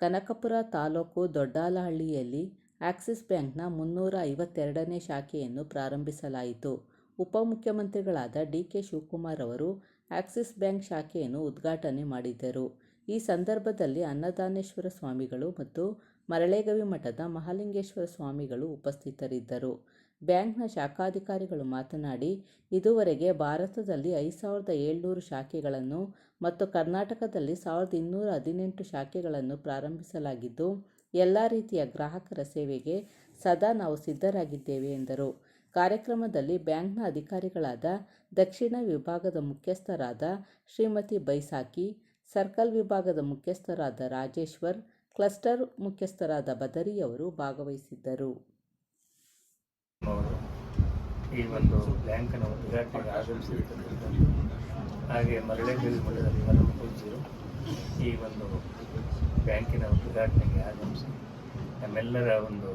Kanakapura taluk ದೊಡ್ಡಾಲಹಳ್ಳಿಯಲ್ಲಿ Axis ಬ್ಯಾಂಕ್ನ ಮುನ್ನೂರ ಐವತ್ತೆರಡನೇ ಶಾಖೆಯನ್ನು ಪ್ರಾರಂಭಿಸಲಾಯಿತು. ಉಪಮುಖ್ಯಮಂತ್ರಿಗಳಾದ ಡಿ. ಕೆ. ಶಿವಕುಮಾರ್ ಅವರು ಆಕ್ಸಿಸ್ ಬ್ಯಾಂಕ್ ಶಾಖೆಯನ್ನು ಉದ್ಘಾಟನೆ ಮಾಡಿದ್ದರು ಈ ಸಂದರ್ಭದಲ್ಲಿ ಅನ್ನದಾನೇಶ್ವರ ಸ್ವಾಮಿಗಳು ಮತ್ತು ಮರಳೇಗವಿ ಮಠದ ಮಹಾಲಿಂಗೇಶ್ವರ ಸ್ವಾಮಿಗಳು ಉಪಸ್ಥಿತರಿದ್ದರು. ಬ್ಯಾಂಕ್ನ ಶಾಖಾಧಿಕಾರಿಗಳು ಮಾತನಾಡಿ, ಇದುವರೆಗೆ ಭಾರತದಲ್ಲಿ ಐದು ಸಾವಿರದ ಏಳುನೂರು ಶಾಖೆಗಳನ್ನು ಮತ್ತು ಕರ್ನಾಟಕದಲ್ಲಿ ಸಾವಿರದ ಇನ್ನೂರ ಹದಿನೆಂಟು ಶಾಖೆಗಳನ್ನು ಪ್ರಾರಂಭಿಸಲಾಗಿದ್ದು, ಎಲ್ಲ ರೀತಿಯ ಗ್ರಾಹಕರ ಸೇವೆಗೆ ಸದಾ ನಾವು ಸಿದ್ಧರಾಗಿದ್ದೇವೆ ಎಂದರು. ಕಾರ್ಯಕ್ರಮದಲ್ಲಿ ಬ್ಯಾಂಕ್ನ ಅಧಿಕಾರಿಗಳಾದ ದಕ್ಷಿಣ ವಿಭಾಗದ ಮುಖ್ಯಸ್ಥರಾದ ಶ್ರೀಮತಿ ಬೈಸಾಕಿ ಸರ್ಕಲ್ ವಿಭಾಗದ ಮುಖ್ಯಸ್ಥರಾದ ರಾಜೇಶ್ವರ್, ಕ್ಲಸ್ಟರ್ ಮುಖ್ಯಸ್ಥರಾದ ಬದರಿ ಅವರು ಭಾಗವಹಿಸಿದ್ದರು. ಈ ಒಂದು ಬ್ಯಾಂಕನ ಉದ್ಘಾಟನೆಗೆ ಆಗಮಿಸಿರ್ತಕ್ಕಂಥದ್ದು ಹಾಗೆ ಮರಳೇಗವಿ ಮಠದಲ್ಲಿ ಮರಳು ಪೂಜ್ಯರು ಈ ಒಂದು ಬ್ಯಾಂಕಿನ ಉದ್ಘಾಟನೆಗೆ ಆಗಮಿಸಿ ನಮ್ಮೆಲ್ಲರ ಒಂದು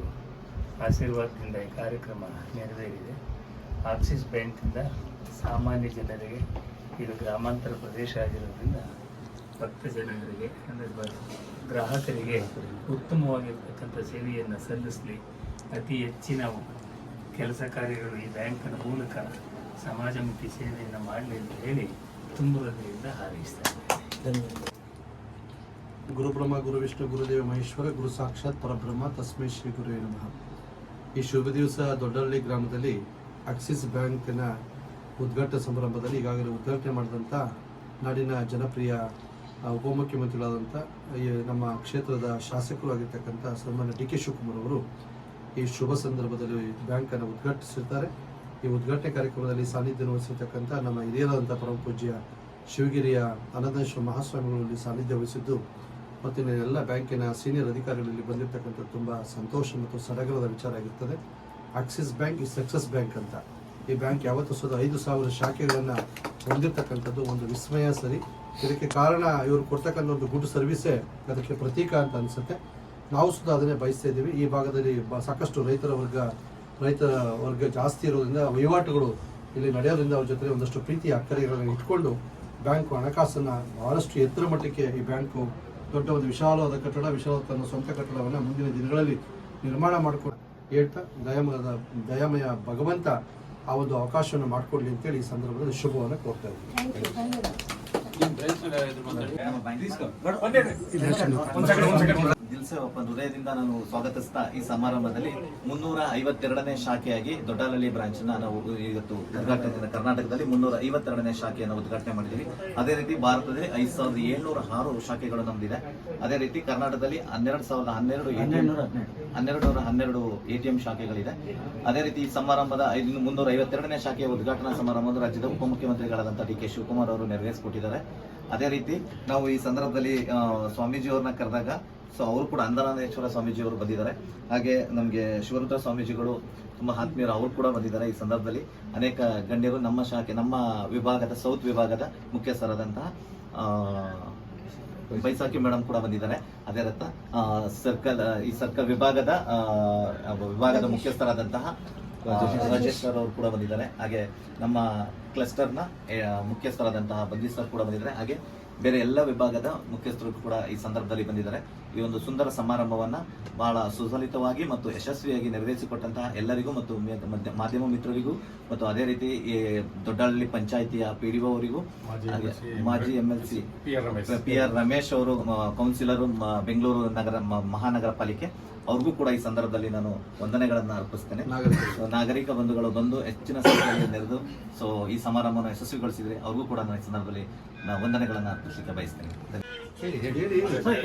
ಆಶೀರ್ವಾದದಿಂದ ಈ ಕಾರ್ಯಕ್ರಮ ನೆರವೇರಿದೆ. ಆಕ್ಸಿಸ್ ಬ್ಯಾಂಕಿಂದ ಸಾಮಾನ್ಯ ಜನರಿಗೆ ಇದು ಗ್ರಾಮಾಂತರ ಪ್ರದೇಶ ಆಗಿರೋದ್ರಿಂದ ಭಕ್ತ ಜನರಿಗೆ ಅಂದರೆ ಗ್ರಾಹಕರಿಗೆ ಉತ್ತಮವಾಗಿರ್ತಕ್ಕಂಥ ಸೇವೆಯನ್ನು ಸಲ್ಲಿಸಲಿ ಅತಿ ಹೆಚ್ಚಿನ ಕೆಲಸ ಕಾರ್ಯಗಳು ಈ ಬ್ಯಾಂಕಿನ ಮೂಲಕ ಸಮಾಜಮುಖಿ ಸೇವೆಯನ್ನು ಮಾಡಲಿ ಅಂತ ಹೇಳಿ ತುಂಬ ಹೃದಯದಿಂದ ಹಾರೈಸ್ತಾರೆ ಗುರುಬ್ರಹ್ಮ, ಗುರು ವಿಷ್ಣು, ಗುರುದೇವ ಮಹೇಶ್ವರ, ಗುರು ಸಾಕ್ಷಾತ್ ಪರಬ್ರಹ್ಮ, ತಸ್ಮೈ ಶ್ರೀ ಗುರುವೇ ನಮಃ. ಈ ಶುಭ ದಿವಸ ದೊಡ್ಡಹಳ್ಳಿ ಗ್ರಾಮದಲ್ಲಿ ಆಕ್ಸಿಸ್ ಬ್ಯಾಂಕಿನ ಉದ್ಘಾಟನಾ ಸಮಾರಂಭದಲ್ಲಿ ಈಗಾಗಲೇ ಉದ್ಘಾಟನೆ ಮಾಡಿದಂಥ ನಾಡಿನ ಜನಪ್ರಿಯ ಉಪಮುಖ್ಯಮಂತ್ರಿಗಳಾದಂಥ ನಮ್ಮ ಕ್ಷೇತ್ರದ ಶಾಸಕರು ಆಗಿರ್ತಕ್ಕಂಥ ಸನ್ಮಾನ್ಯ ಡಿ ಕೆ ಶಿವಕುಮಾರ್ ಅವರು ಈ ಶುಭ ಸಂದರ್ಭದಲ್ಲಿ ಬ್ಯಾಂಕನ್ನು ಉದ್ಘಾಟಿಸಿರ್ತಾರೆ. ಈ ಉದ್ಘಾಟನೆ ಕಾರ್ಯಕ್ರಮದಲ್ಲಿ ಸಾನ್ನಿಧ್ಯ ವಹಿಸಿರ್ತಕ್ಕಂಥ ನಮ್ಮ ಹಿರಿಯರಾದಂಥ ಪರಮ ಪೂಜ್ಯ ಶಿವಗಿರಿಯ ಅನಂತೇಶ್ವರ ಮಹಾಸ್ವಾಮಿಗಳಲ್ಲಿ ಸಾನ್ನಿಧ್ಯ ವಹಿಸಿದ್ದು, ಮತ್ತು ಎಲ್ಲ ಬ್ಯಾಂಕಿನ ಸೀನಿಯರ್ ಅಧಿಕಾರಿಗಳಲ್ಲಿ ಬಂದಿರತಕ್ಕಂಥ ತುಂಬ ಸಂತೋಷ ಮತ್ತು ಸಡಗರದ ವಿಚಾರ ಆಗಿರ್ತದೆ. ಆಕ್ಸಿಸ್ ಬ್ಯಾಂಕ್ ಈ ಸಕ್ಸಸ್ ಬ್ಯಾಂಕ್ ಅಂತ. ಈ ಬ್ಯಾಂಕ್ ಯಾವತ್ತೂ ಸದ ಐದು ಸಾವಿರ ಶಾಖೆಗಳನ್ನು ಹೊಂದಿರತಕ್ಕಂಥದ್ದು ಒಂದು ವಿಸ್ಮಯ ಸರಿ. ಇದಕ್ಕೆ ಕಾರಣ ಇವರು ಕೊಡ್ತಕ್ಕಂಥ ಒಂದು ಗುಡ್ ಸರ್ವಿಸೇ ಅದಕ್ಕೆ ಪ್ರತೀಕ ಅಂತ ಅನಿಸುತ್ತೆ. ನಾವು ಸುದ ಅದನ್ನೇ ಬಯಸ್ತಾ ಇದ್ದೀವಿ. ಈ ಭಾಗದಲ್ಲಿ ಬ- ಸಾಕಷ್ಟು ರೈತರ ವರ್ಗ ರೈತರ ವರ್ಗ ಜಾಸ್ತಿ ಇರೋದ್ರಿಂದ ವಹಿವಾಟುಗಳು ಇಲ್ಲಿ ನಡೆಯೋದ್ರಿಂದ ಅವ್ರ ಜೊತೆ ಒಂದಷ್ಟು ಪ್ರೀತಿ ಅಕ್ಕರೆಗಳನ್ನು ಇಟ್ಕೊಂಡು ಬ್ಯಾಂಕು ಹಣಕಾಸನ್ನು ಬಹಳಷ್ಟು ಎತ್ತರ ಮಟ್ಟಕ್ಕೆ ಈ ಬ್ಯಾಂಕು ದೊಡ್ಡ ಒಂದು ವಿಶಾಲವಾದ ಕಟ್ಟಡ ವಿಶಾಲವಾದ ತನ್ನ ಸ್ವಂತ ಕಟ್ಟಡವನ್ನು ಮುಂದಿನ ದಿನಗಳಲ್ಲಿ ನಿರ್ಮಾಣ ಮಾಡಿಕೊಂಡು ಹೇಳ್ತಾ ದಯಾಮಯದ ದಯಾಮಯ ಭಗವಂತ ಆ ಒಂದು ಅವಕಾಶವನ್ನು ಮಾಡಿಕೊಡ್ಲಿ ಅಂತೇಳಿ ಈ ಸಂದರ್ಭದಲ್ಲಿ ಶುಭವನ್ನು ಕೋರ್ತಾ ಇದ್ದೀನಿ. ಒಪ್ಪನ್ ಹೃದಯದಿಂದ ನಾನು ಸ್ವಾಗತಿಸ್ತಾ ಈ ಸಮಾರಂಭದಲ್ಲಿ ಮುನ್ನೂರ ಐವತ್ತೆರಡನೇ ಶಾಖೆಯಾಗಿ ದೊಡ್ಡಲಹಳ್ಳಿ ಬ್ರಾಂಚ್ ನಾವು ಇವತ್ತು ಉದ್ಘಾಟನೆ ಕರ್ನಾಟಕದಲ್ಲಿ ಮುನ್ನೂರ ಐವತ್ತೆರಡನೇ ಶಾಖೆಯನ್ನು ಉದ್ಘಾಟನೆ ಮಾಡಿದ್ದೀವಿ. ಅದೇ ರೀತಿ ಭಾರತದಲ್ಲಿ ಐದು ಸಾವಿರದ ಏಳ್ನೂರ ಆರು ಶಾಖೆಗಳು ನಮ್ದಿದೆ. ಅದೇ ರೀತಿ ಕರ್ನಾಟಕದಲ್ಲಿ ಹನ್ನೆರಡು ಸಾವಿರದ ಹನ್ನೆರಡು ಹನ್ನೆರಡು ನೂರ ಹನ್ನೆರಡು ಎ ಟಿ ಎಂ ಶಾಖೆಗಳಿದೆ. ಅದೇ ರೀತಿ ಈ ಸಮಾರಂಭದ ಐದು ಮುನ್ನೂರ ಐವತ್ತೆರಡನೇ ಶಾಖೆಯ ಉದ್ಘಾಟನಾ ಸಮಾರಂಭವನ್ನು ರಾಜ್ಯದ ಉಪಮುಖ್ಯಮಂತ್ರಿಗಳಾದಂಥ ಡಿ ಕೆ ಶಿವಕುಮಾರ್ ಅವರು ನೆರವೇರಿಸಿಕೊಟ್ಟಿದ್ದಾರೆ. ಅದೇ ರೀತಿ ನಾವು ಈ ಸಂದರ್ಭದಲ್ಲಿ ಸ್ವಾಮೀಜಿ ಅವ್ರನ್ನ ಕರೆದಾಗ ಸೊ ಅವರು ಕೂಡ ಅಂದನಾನೇಶ್ವರ ಸ್ವಾಮೀಜಿ ಅವರು ಬಂದಿದ್ದಾರೆ. ಹಾಗೆ ನಮಗೆ ಶಿವರುದ್ರ ಸ್ವಾಮೀಜಿಗಳು ತುಂಬ ಆತ್ಮೀಯರು ಅವರು ಕೂಡ ಬಂದಿದ್ದಾರೆ ಈ ಸಂದರ್ಭದಲ್ಲಿ. ಅನೇಕ ಗಣ್ಯರು ನಮ್ಮ ಶಾಖೆ, ನಮ್ಮ ವಿಭಾಗದ, ಸೌತ್ ವಿಭಾಗದ ಮುಖ್ಯಸ್ಥರಾದಂತಹ ಬೈಸಾಖಿ ಮೇಡಮ್ ಕೂಡ ಬಂದಿದ್ದಾರೆ. ಅದೇ ರೀತಿ ಸರ್ಕಲ್, ಈ ಸರ್ಕಲ್ ವಿಭಾಗದ ವಿಭಾಗದ ಮುಖ್ಯಸ್ಥರಾದಂತಹ ರಾಜೇಶ್ ಸರ್ ಅವರು ಕೂಡ ಬಂದಿದ್ದಾರೆ. ಹಾಗೆ ನಮ್ಮ ಕ್ಲಸ್ಟರ್ನ ನ ಮುಖ್ಯಸ್ಥರಾದಂತಹ ಬಂದಿ ಸರ್ ಕೂಡ ಬಂದಿದ್ದಾರೆ. ಹಾಗೆ ಬೇರೆ ಎಲ್ಲ ವಿಭಾಗದ ಮುಖ್ಯಸ್ಥರು ಕೂಡ ಈ ಸಂದರ್ಭದಲ್ಲಿ ಬಂದಿದ್ದಾರೆ. ಈ ಒಂದು ಸುಂದರ ಸಮಾರಂಭವನ್ನ ಬಹಳ ಸುಸಲಿತವಾಗಿ ಮತ್ತು ಯಶಸ್ವಿಯಾಗಿ ನೆರವೇರಿಸಿಕೊಟ್ಟಂತಹ ಎಲ್ಲರಿಗೂ ಮತ್ತು ಮಾಧ್ಯಮ ಮಿತ್ರರಿಗೂ ಮತ್ತು ಅದೇ ರೀತಿ ಈ ದೊಡ್ಡಹಳ್ಳಿ ಪಂಚಾಯಿತಿಯ ಪಿ ಡಿ ಅವರಿಗೂ ಮಾಜಿ M L C P R Ramesh. ಅವರು ಕೌನ್ಸಿಲರ್ ಕೌನ್ಸಿಲರು ಬೆಂಗಳೂರು ನಗರ ಮ- ಮಹಾನಗರ ಪಾಲಿಕೆ ಅವ್ರಿಗೂ ಕೂಡ ಈ ಸಂದರ್ಭದಲ್ಲಿ ನಾನು ವಂದನೆಗಳನ್ನು ಅರ್ಪಿಸ್ತೇನೆ. ನಾಗರಿಕ ಬಂಧುಗಳು ಬಂದು ಹೆಚ್ಚಿನ ಸಂಖ್ಯೆಯಲ್ಲಿ ನೆರೆದು ಸೊ ಈ ಸಮಾರಂಭವನ್ನು ಯಶಸ್ವಿಗೊಳಿಸಿದ್ರೆ ಅವ್ರಿಗೂ ಕೂಡ ನಾನು ಈ ಸಂದರ್ಭದಲ್ಲಿ ನಾನು ವಂದನೆಗಳನ್ನು ಅರ್ಪಿಸಲಿಕ್ಕೆ ಬಯಸ್ತೇನೆ.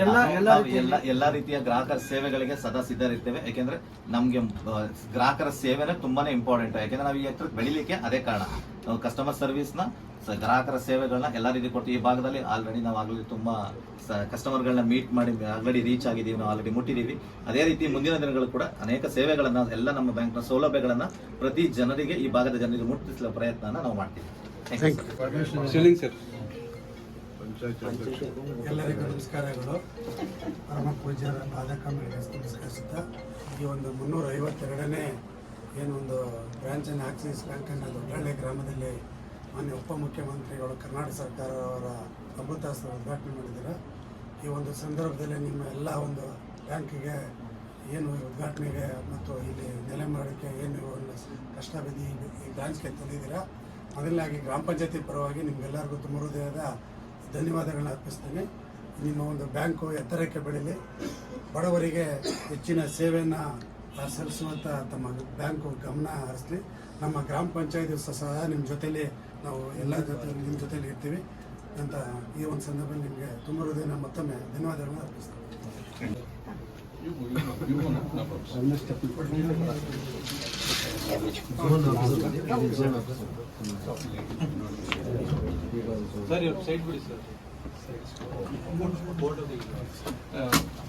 ಎಲ್ಲ ಎಲ್ಲಾ ರೀತಿಯ ಗ್ರಾಹಕರ ಸೇವೆಗಳಿಗೆ ಸದಾ ಸಿದ್ಧರಿರ್ತೇವೆ. ಯಾಕೆಂದ್ರೆ ನಮ್ಗೆ ಗ್ರಾಹಕರ ಸೇವೆನೇ ತುಂಬಾನೇ ಇಂಪಾರ್ಟೆಂಟ್ ಯಾಕೆಂದ್ರೆ ನಾವು ಈ ಹತ್ರ ಬೆಳಿಲಿಕ್ಕೆ ಅದೇ ಕಾರಣ. ನಾವು ಕಸ್ಟಮರ್ ಸರ್ವಿಸ್ನ ನ ಸ- ಗ್ರಾಹಕರ ಸೇವೆಗಳನ್ನ ಎಲ್ಲ ರೀತಿ ಕೊಟ್ಟು ಈ ಭಾಗದಲ್ಲಿ ಆಲ್ರೆಡಿ ನಾವು ಆಗಲಿ ತುಂಬಾ ಕಸ್ಟಮರ್ಗಳನ್ನ ಮೀಟ್ ಮಾಡಿ ಆಲ್ರೆಡಿ ರೀಚ್ ಆಗಿದ್ದೀವಿ ನಾವು ಆಲ್ರೆಡಿ ಮುಟ್ಟಿದ್ದೀವಿ. ಅದೇ ರೀತಿ ಮುಂದಿನ ದಿನಗಳು ಕೂಡ ಅನೇಕ ಸೇವೆಗಳನ್ನ ಎಲ್ಲ ನಮ್ಮ ಬ್ಯಾಂಕ್ನ ಸೌಲಭ್ಯಗಳನ್ನ ಪ್ರತಿ ಜನರಿಗೆ ಈ ಭಾಗದ ಜನರಿಗೆ ಮುಟ್ಟಿಸಲು ಪ್ರಯತ್ನ ನಾವು ಮಾಡ್ತೀವಿ. ಎಲ್ಲರಿಗೂ ನಮಸ್ಕಾರಗಳು. ಪರಮ ಪೂಜ್ಯರ ನಮಸ್ಕರಿಸುತ್ತಾ ಈ ಒಂದು ಮುನ್ನೂರ ಐವತ್ತೆರಡನೇ ಏನೊಂದು ಬ್ರಾಂಚನ್ನು ಆಕ್ಸಿಸ್ ಬ್ಯಾಂಕನ್ನು ದೊಡ್ಡಹಳ್ಳಿ ಗ್ರಾಮದಲ್ಲಿ ಮಾನ್ಯ ಉಪಮುಖ್ಯಮಂತ್ರಿಗಳು ಕರ್ನಾಟಕ ಸರ್ಕಾರ ಅವರ ಅಮೃತಾಸ್ತ್ರ ಉದ್ಘಾಟನೆ ಮಾಡಿದ್ದಾರೆ. ಈ ಒಂದು ಸಂದರ್ಭದಲ್ಲಿ ನಿಮ್ಮ ಎಲ್ಲ ಒಂದು ಬ್ಯಾಂಕಿಗೆ ಏನು ಉದ್ಘಾಟನೆಗೆ ಮತ್ತು ಇಲ್ಲಿ ನೆಲೆ ಮಾಡೋಕ್ಕೆ ಏನು ಒಂದು ಕಷ್ಟ ಬಿದ್ದು ಈ- ಬ್ರಾಂಚ್ಗೆ ತಂದಿದ್ದೀರಾ? ಮೊದಲನಾಗಿ ಗ್ರಾಮ ಪಂಚಾಯತಿ ಪರವಾಗಿ ನಿಮಗೆಲ್ಲರಿಗೂ ತುಂಬ ಹೃದಯದ ಧನ್ಯವಾದಗಳನ್ನ ಅರ್ಪಿಸ್ತೀನಿ. ನಿಮ್ಮ ಒಂದು ಬ್ಯಾಂಕು ಎತ್ತರಕ್ಕೆ ಬೆಳೀಲಿ. ಬಡವರಿಗೆ ಹೆಚ್ಚಿನ ಸೇವೆಯನ್ನು ಸಲ್ಲಿಸುವಂಥ ತಮ್ಮ ಬ್ಯಾಂಕು ಗಮನ ಹರಿಸಲಿ. ನಮ್ಮ ಗ್ರಾಮ ಪಂಚಾಯತಿ ಸಹ ನಿಮ್ಮ ಜೊತೆಲಿ ನಾವು ಎಲ್ಲ ಜೊತೆ ನಿಮ್ಮ ಜೊತೆಲಿ ಇರ್ತೀವಿ ಅಂತ ಈ ಒಂದು ಸಂದರ್ಭದಲ್ಲಿ ನಿಮಗೆ ತುಂಬ ಹೃದಯ ಮತ್ತೊಮ್ಮೆ ಧನ್ಯವಾದಗಳನ್ನು ಅರ್ಪಿಸ್ತೀನಿ. ಸರ್ ಇವ್ರು ಸೈಡ್ ಬಿಡಿ sir.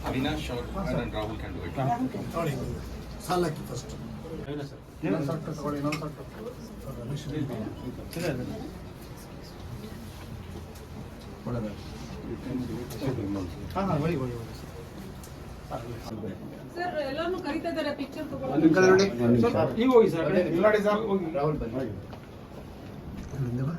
Avinash or and Rahul can do it. ನೋಡಿ ಸಾಲ ಹಾಕಿ ಫಸ್ಟ್ ಸರ್ ಎಲ್ಲಾನು ಕರಿತಾ ಇದ್ದಾರೆ ಪಿಕ್ಚರ್ ತಗೊಳ್ಳೋದು. ನೀವು ಹೋಗಿ ಸರ್. ಬನ್ನಿ. ಬಾ.